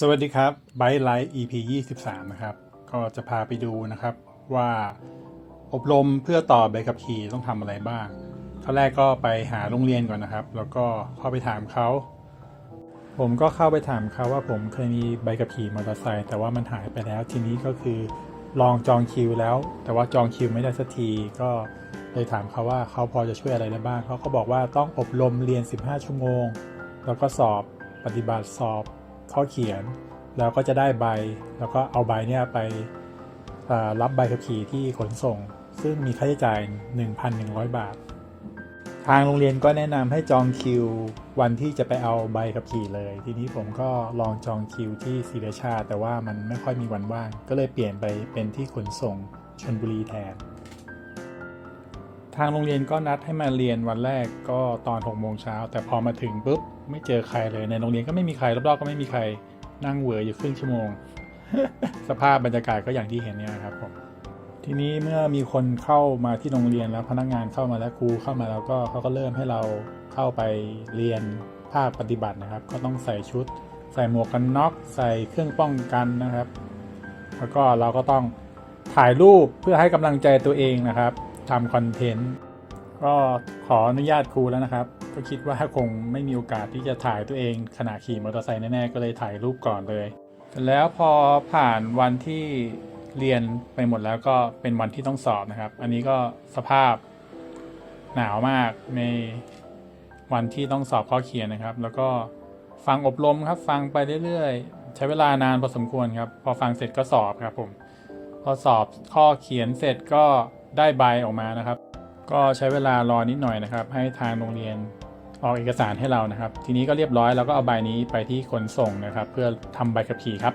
สวัสดีครับ b y l i ท์ EP 23 นะครับ ก็จะพาไปดูนะครับว่าอบรมเพื่อต่อใบขับขี่ต้องทำอะไรบ้างขั้นแรกก็ไปหาโรงเรียนก่อนนะครับ แล้วก็เข้าไปถามเขา ผมก็เข้าไปถามเขาว่าผมเคยมีใบขับขี่มอเตอร์ไซค์แต่ว่ามันหายไปแล้วทีนี้ก็คือลองจองคิวแล้ว แต่ว่าจองคิวไม่ได้สักทีก็เลยถามเขาว่าเขาพอจะช่วยอะไรได้บ้างเขาก็บอกว่าต้องอบรมเรียน 15 ชั่วโมง แล้วก็สอบปฏิบัติสอบ ข้อเขียน แล้วก็จะได้ใบ แล้วก็เอาใบเนี่ยไปรับใบขับขี่ที่ขนส่ง ซึ่งมีค่าใช้จ่าย 1,100 บาท ทางโรงเรียนก็แนะนำให้จองคิววันที่จะไปเอาใบขับขี่เลย ทีนี้ผมก็ลองจองคิวที่ศรีราชา แต่ว่ามันไม่ค่อยมีวันว่าง ก็เลยเปลี่ยนไปเป็นที่ขนส่งชนบุรีแทน ทางโรงเรียนก็นัดให้มาเรียนวันแรกก็ตอน6โมงเช้าแต่พอมาถึงปุ๊บไม่เจอใครเลยในโรงเรียนก็ไม่มีใครรอบๆก็ไม่มีใครนั่งเหวออยู่ครึ่งชั่วโมง สภาพบรรยากาศก็อย่างที่เห็นเนี่ยครับผมทีนี้เมื่อมีคนเข้ามาที่โรงเรียนแล้วพนักงานเข้ามาแล้วครูเข้ามาแล้วก็เขาก็เริ่มให้เราเข้าไปเรียนภาคปฏิบัตินะครับ ก็ต้องใส่ชุด ใส่หมวกกันน็อก ใส่เครื่องป้องกันนะครับ แล้วก็เราก็ต้องถ่ายรูปเพื่อให้กำลังใจตัวเองนะครับ ทำคอนเทนต์ก็ขออนุญาตครูแล้วนะครับ ก็คิดว่าคงไม่มีโอกาสที่จะถ่ายตัวเองขณะขี่มอเตอร์ไซค์แน่ๆก็เลยถ่ายรูปก่อนเลยแล้วพอผ่านวันที่เรียนไปหมดแล้วก็เป็นวันที่ต้องสอบนะครับ อันนี้ก็สภาพหนาวมากในวันที่ต้องสอบข้อเขียนนะครับ แล้วก็ฟังอบรมครับ ฟังไปเรื่อยๆ ใช้เวลานานพอสมควรครับ พอฟังเสร็จก็สอบครับผม พอสอบข้อเขียนเสร็จก็ ได้ใบออกมานะครับ ก็ใช้เวลารอนิดหน่อยนะครับ ให้ทางโรงเรียนออกเอกสารให้เรานะครับ ทีนี้ก็เรียบร้อยแล้วก็เอาใบนี้ไปที่ขนส่งนะครับ เพื่อทำใบขับขี่ครับ